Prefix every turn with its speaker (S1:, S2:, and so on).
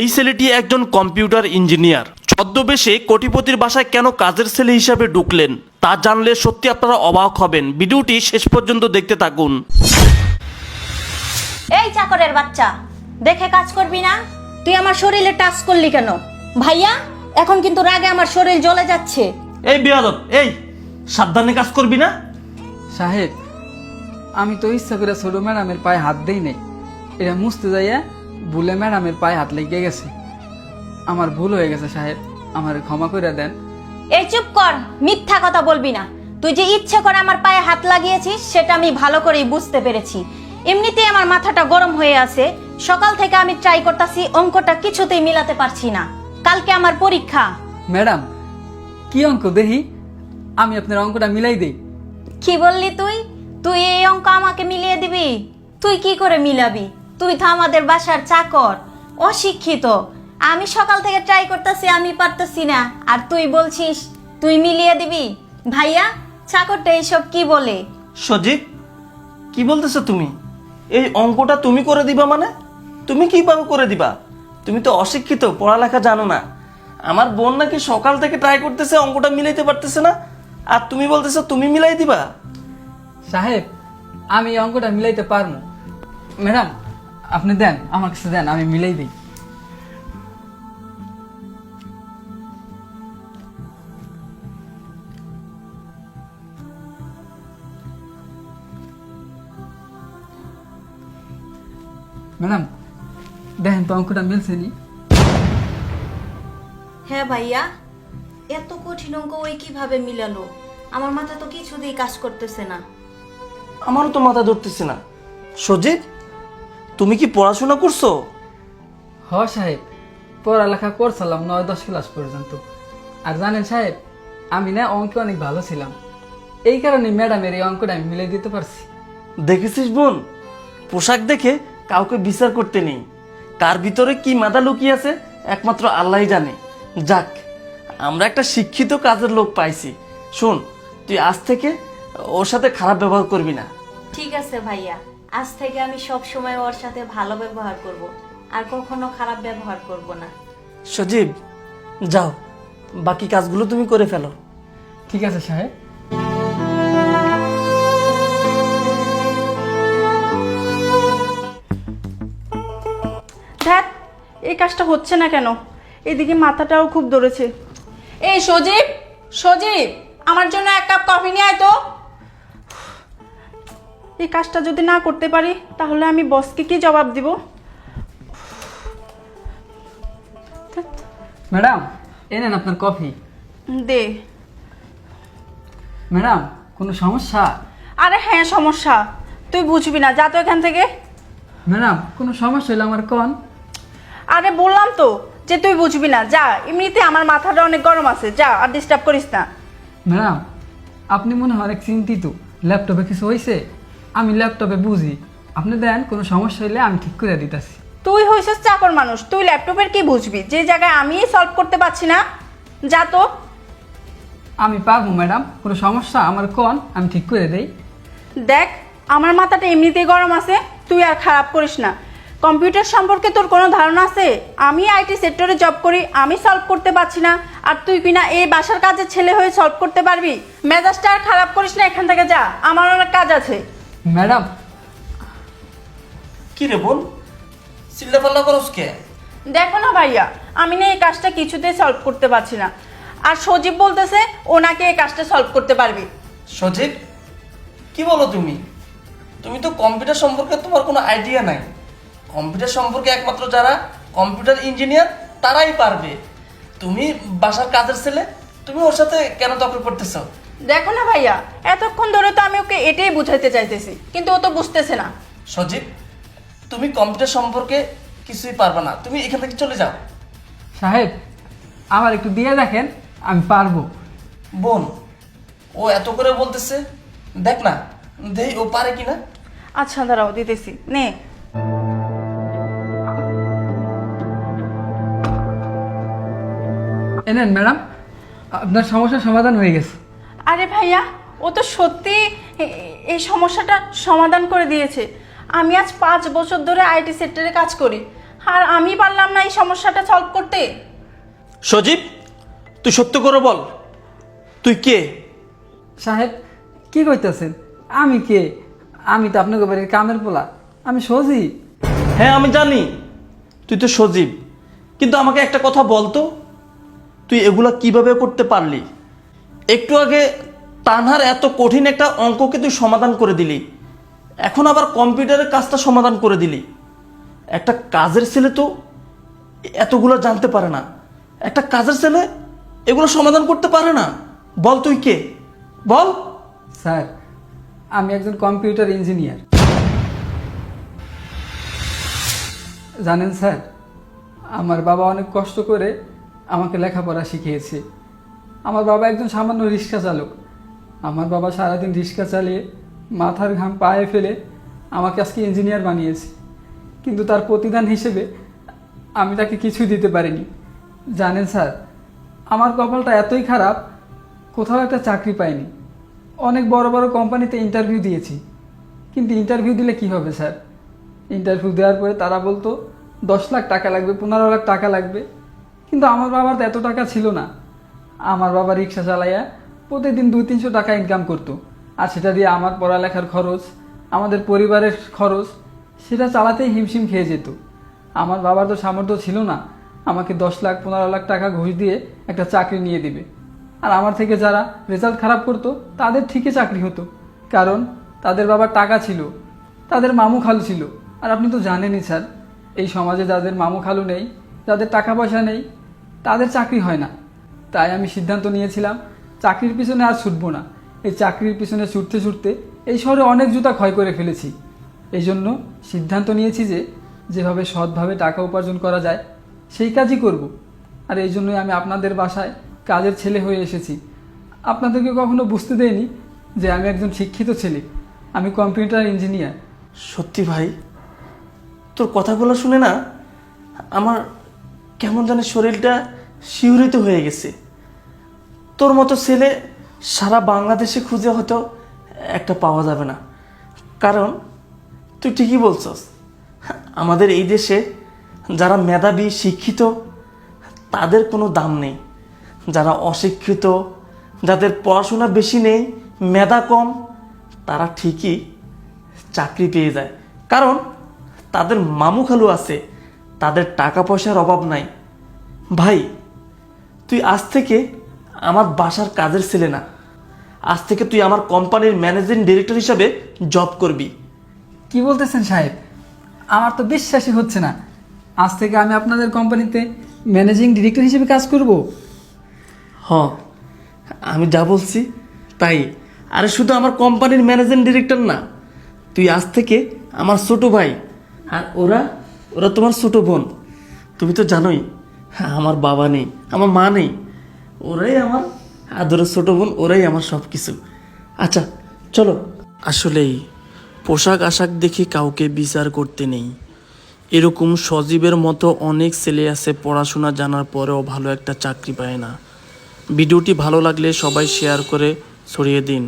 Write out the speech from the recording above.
S1: এই ছেলেটি একজন কম্পিউটার ইঞ্জিনিয়ার। ছদ্মবেশে কোটিপতির বাসায় কেন কাজের ছেলে হিসাবে ঢুকলেন? তা জানলে সত্যি আপনারা অবাক হবেন। ভিডিওটি শেষ পর্যন্ত দেখতে থাকুন।
S2: এই চাকরের বাচ্চা দেখে কাজ করবি না? তুই আমার শরীরে টাচ করলি কেন? ভাইয়া এখন কিন্তু রাগে আমার শরীর জ্বলে যাচ্ছে।
S1: এই বিয়াদত এই সাবধানে কাজ করবি না?
S3: সাহেব আমি তো ইচ্ছা করে ছোট ম্যাডামের পায়ে হাত দেই নাই। এটা মুছতে যাইয়া ভুলে ম্যাডামের পায়ে হাত লেগে গেছে। আমার ভুল হয়ে গেছে সাহেব। আমার ক্ষমা করে দেন।
S2: এই চুপ কর মিথ্যা কথা বলবি না। তুই যে ইচ্ছে করে আমার পায়ে হাত লাগিয়েছিস সেটা আমি ভালো করেই বুঝতে পেরেছি। এমনিতেই আমার মাথাটা গরম হয়ে আছে। সকাল থেকে আমি ট্রাই করতেছি অঙ্কটা কিছুতেই মিলাতে পারছি না। কালকে আমার পরীক্ষা।
S3: ম্যাডাম কি অঙ্ক দেখি? আমি আপনার অঙ্কটা মিলাই দেই।
S2: কি বললি তুই? তুই এই অঙ্ক আমাকে মিলিয়ে দিবি? তুই কি করে মিলাবি? তুই তো আমাদের বাসার চাকর অশিক্ষিত। আমি সকাল থেকে ট্রাই করতেছি আমি পারতেছি না। আর তুই বলছিস তুই মিলিয়ে দিবি? ভাইয়া চাকরটা এইসব কি বলে?
S1: সজীব কি বলতেছো তুমি? এই অঙ্কটা তুমি করে দিবা মানে? তুমি কীভাবে করে দিবা? তুমি তো অশিক্ষিত পড়ালেখা জানো না। আমার বোন নাকি সকাল থেকে ট্রাই করতেছে অঙ্কটা মিলাইতে পারতেছে না। আর তুমি বলতেছো তুমি মিলাই দিবা?
S3: সাহেব আমি এই অঙ্কটা মিলাইতে পারব। ম্যাডাম আপনি দেন আমার কাছে দেন আমি মিলাই দিই। ম্যাডাম দেখেন তো অঙ্কটা মিলছে নি
S2: হ্যাঁ ভাইয়া এত কঠিন অঙ্ক ওই কীভাবে মিলালো? আমার মাথা তো কিছুতেই কাজ করতেছে না।
S1: আমারও তো মাথা ধরতেছে না। সজীব তুমি কি পড়াশোনা করছ?
S3: হ সাহেব পড়ালেখা করছিলাম নয় দশ ক্লাস পর্যন্ত। আর জানেন সাহেব আমি না অঙ্কে অনেক ভালো ছিলাম। এই কারণে ম্যাডামের এই অঙ্কটা আমি মিলে দিতে পারছি।
S1: দেখেছিস বোন? পোশাক দেখে কাউকে বিচার করতে নেই। কার ভিতরে কি মাদা লুকিয়ে আছে একমাত্র আল্লাহই জানে। যাক আমরা একটা শিক্ষিত কাজের লোক পাইছি। শোন তুই আজ থেকে ওর সাথে খারাপ ব্যবহার করবি না।
S2: ঠিক আছে ভাইয়া। আজ থেকে আমি সব সময় ওর সাথে ভালো ব্যবহার করব আর কখনো খারাপ ব্যবহার করব না।
S1: সজীব যাও বাকি কাজগুলো তুমি করে ফেলো।
S3: ঠিক আছে সাহেব।
S4: ধ্যাত এই কাজটা হচ্ছে না কেন? এদিকে মাথাটাও খুব ধরেছে। এই সজীব সজীব আমার জন্য এক কাপ কফি নিয়ে আয় তো। এই কাজটা যদি না করতে পারি তাহলে আমি বসকে কি জবাব দিব?
S3: ম্যাডাম এ নেন আপনার কফি।
S4: দে।
S3: ম্যাডাম কোনো সমস্যা?
S4: আরে হ্যাঁ সমস্যা। তুই বুঝবি না যা তো এখান থেকে।
S3: ম্যাডাম কোনো সমস্যা হলে আমার কন?
S4: আরে বললাম তো যে তুই বুঝবি না যা। এমনিতে আমার মাথাটা অনেক গরম আছে যা আর ডিস্টার্ব করিস না।
S3: ম্যাডাম আপনি মনে হয় অনেক চিন্তিত। ল্যাপটপে কিছু হয়েছে আমি ল্যাপটপে বুঝি। আপনি দেন কোনো সমস্যা হলে আমি ঠিক করে দিতেছি।
S4: তুই হইছিস চাকর মানুষ তুই ল্যাপটপের কি বুঝবি? যে জায়গায় আমি সলভ করতে পারছি না যা তো।
S3: আমি পারব ম্যাডাম কোনো সমস্যা? আমার কন? আমি ঠিক করে দেই।
S4: দেখ আমার মাথাটা এমনিতেই গরম আছে তুই আর খারাপ করিস না। কম্পিউটার সম্পর্কে তোর কোনো ধারণা আছে? আমি আইটি সেক্টরে জব করি আমি সলভ করতে পারছি না। আর তুই কিনা এই বাসার কাজের ছেলে হয়ে সলভ করতে পারবি? মেজাজটা আর খারাপ করিস না এখান থেকে যা। আমার অনেক কাজ আছে।
S3: ম্যাডাম।
S1: কি রে বোন? চিল্লা পাল্লা করস কে?
S4: দেখো না ভাইয়া আমি না এই কাজটা কিছুতেই সলভ করতে পারছি না। আর সজীব বলতেছে ওনাকে এই কাজটা সলভ করতে পারবি।
S1: সজীব কি বলো তুমি? তুমি তো কম্পিউটার সম্পর্কে তোমার কোনো আইডিয়া নাই। কম্পিউটার সম্পর্কে একমাত্র যারা কম্পিউটার ইঞ্জিনিয়ার তারাই পারবে। তুমি বাসার কাজের ছেলে তুমি ওর সাথে কেন তর্ক করতেছো?
S4: দেখো না ভাইয়া এতক্ষণ ধরে তো আমি ওকে এটাই বুঝাইতে চাইতেছি কিন্তু ও তো বুঝতেছে না।
S1: সজীব তুমি কম্পিউটার সম্পর্কে কিছুই পারবে না। তুমি এখান থেকে চলে যাও।
S3: সাহেব আমার একটু দিয়ে দেখেন আমি পারব।
S1: বোন ও এত করে বলতেছে দেখ না দেই ও পারে কিনা
S4: আচ্ছা দাঁড়াও দিতেছি নে।
S3: এনেন ম্যাডাম আপনার সমস্যার সমাধান হয়ে গেছে।
S4: আরে ভাইয়া ও তো সত্যি এই সমস্যাটা সমাধান করে দিয়েছে। আমি আজ পাঁচ বছর ধরে আইটি সেক্টরে কাজ করি। আর আমি পারলাম না এই সমস্যাটা সলভ করতে।
S1: সজীব তুই সত্য করে বল তুই কে?
S3: সাহেব কি কইতেছেন? আমি কে? আমি তো আপনাকে বাড়ির কামের পোলা। আমি সজীব।
S1: হ্যাঁ আমি জানি তুই তো সজীব। কিন্তু আমাকে একটা কথা বলতো তুই এগুলা কীভাবে করতে পারলি? একটু আগে তানহার এত কঠিন একটা অঙ্ককে তুই সমাধান করে দিলি। এখন আবার কম্পিউটারের কাজটা সমাধান করে দিলি। একটা কাজের ছেলে তো এতগুলো জানতে পারে না। একটা কাজের ছেলে এগুলো সমাধান করতে পারে না। বল তুই কে? বল।
S3: স্যার, আমি একজন কম্পিউটার ইঞ্জিনিয়ার। জানেন স্যার, আমার বাবা অনেক কষ্ট করে আমাকে লেখাপড়া শিখিয়েছে। আমার বাবা একজন সামান্য রিক্সা চালক। আমার বাবা সারাদিন রিক্সা চালিয়ে মাথার ঘাম পায়ে ফেলে আমাকে আজকে ইঞ্জিনিয়ার বানিয়েছে। কিন্তু তার প্রতিদান হিসেবে আমি তাকে কিছুই দিতে পারিনি। জানেন স্যার, আমার কপালটা এতই খারাপ, কোথাও একটা চাকরি পাইনি। অনেক বড় বড় কোম্পানিতে ইন্টারভিউ দিয়েছি। কিন্তু ইন্টারভিউ দিলে কি হবে স্যার? ইন্টারভিউ দেওয়ার পরে তারা বলতো, দশ লাখ টাকা লাগবে, পনেরো লাখ টাকা লাগবে। কিন্তু আমার বাবার তো এত টাকা ছিল না। আমার বাবা রিক্সা চালাইয়া প্রতিদিন দুই তিনশো টাকা ইনকাম করতো। আর সেটা দিয়ে আমার পড়ালেখার খরচ, আমাদের পরিবারের খরচ, সেটা চালাতেই হিমশিম খেয়ে যেত। আমার বাবার তো সামর্থ্য ছিল না, আমাকে দশ লাখ, পনেরো লাখ টাকা ঘুষ দিয়ে একটা চাকরি নিয়ে দিবে। আর আমার থেকে যারা রেজাল্ট খারাপ করতো, তাদের ঠিকই চাকরি হতো। কারণ তাদের বাবার টাকা ছিল, তাদের মামু খালু ছিল। আর আপনি তো জানেনই স্যার, এই সমাজে যাদের মামু খালু নেই, যাদের টাকা পয়সা নেই, তাদের চাকরি হয় না। তাই আমি সিদ্ধান্ত নিয়েছিলাম, চাকরির পিছনে আর ছুটবো না। এই চাকরির পিছনে ছুটতে ছুটতে এই শহরে অনেক জুতা ক্ষয় করে ফেলেছি। এই জন্য সিদ্ধান্ত নিয়েছি যে, যেভাবে সৎভাবে টাকা উপার্জন করা যায়, সেই কাজই করব। আর এই জন্যই আমি আপনাদের বাসায় কাজের ছেলে হয়ে এসেছি। আপনাদেরকে কখনো বুঝতে দেয়নি যে আমি একজন শিক্ষিত ছেলে। আমি কম্পিউটার ইঞ্জিনিয়ার।
S1: সত্যি ভাই, তোর কথাগুলো শুনে না আমার কেমন জানি শরীরটা শিহরিত হয়ে গেছে। তোর মতো ছেলে সারা বাংলাদেশে খুঁজে হয়তো একটা পাওয়া যাবে না। কারণ তুই ঠিকই বলছস, আমাদের এই দেশে যারা মেধাবী, শিক্ষিত, তাদের কোনো দাম নেই। যারা অশিক্ষিত, যাদের পড়াশোনা বেশি নেই, মেধা কম, তারা ঠিকই চাকরি পেয়ে যায়। কারণ তাদের মামু খালু আছে, তাদের টাকা পয়সার অভাব নাই। ভাই, তুই আজ থেকে আমার বাসার কাজের ছেলে না। আজ থেকে তুই আমার কোম্পানির ম্যানেজিং ডিরেক্টর হিসাবে জব করবি।
S3: কি বলতেছেন সাহেব? আমার তো বিশ্বাসই হচ্ছে না। আজ থেকে আমি আপনাদের কোম্পানিতে ম্যানেজিং ডিরেক্টর হিসেবে কাজ করব।
S1: হ আমি যা বলছি তাই। আরে শুধু আমার কোম্পানির ম্যানেজিং ডিরেক্টর না তুই আজ থেকে আমার ছোট ভাই আর ওরা ওরা তোমার ছোট বোন। তুমি তো জানোই হ্যাঁ, আমার বাবা নেই আমার মা নেই। ওরাই আমার আদরের ছোট বোন, ওরাই আমার সব কিছু আচ্ছা চলো। আসলেই, পোশাক আশাক দেখে কাউকে বিচার করতে নেই। এরকম সজীবের মতো অনেক ছেলে আছে পড়াশোনা জানার পরেও ভালো একটা চাকরি পায় না। ভিডিওটি ভালো লাগলে সবাই শেয়ার করে ছড়িয়ে দিন।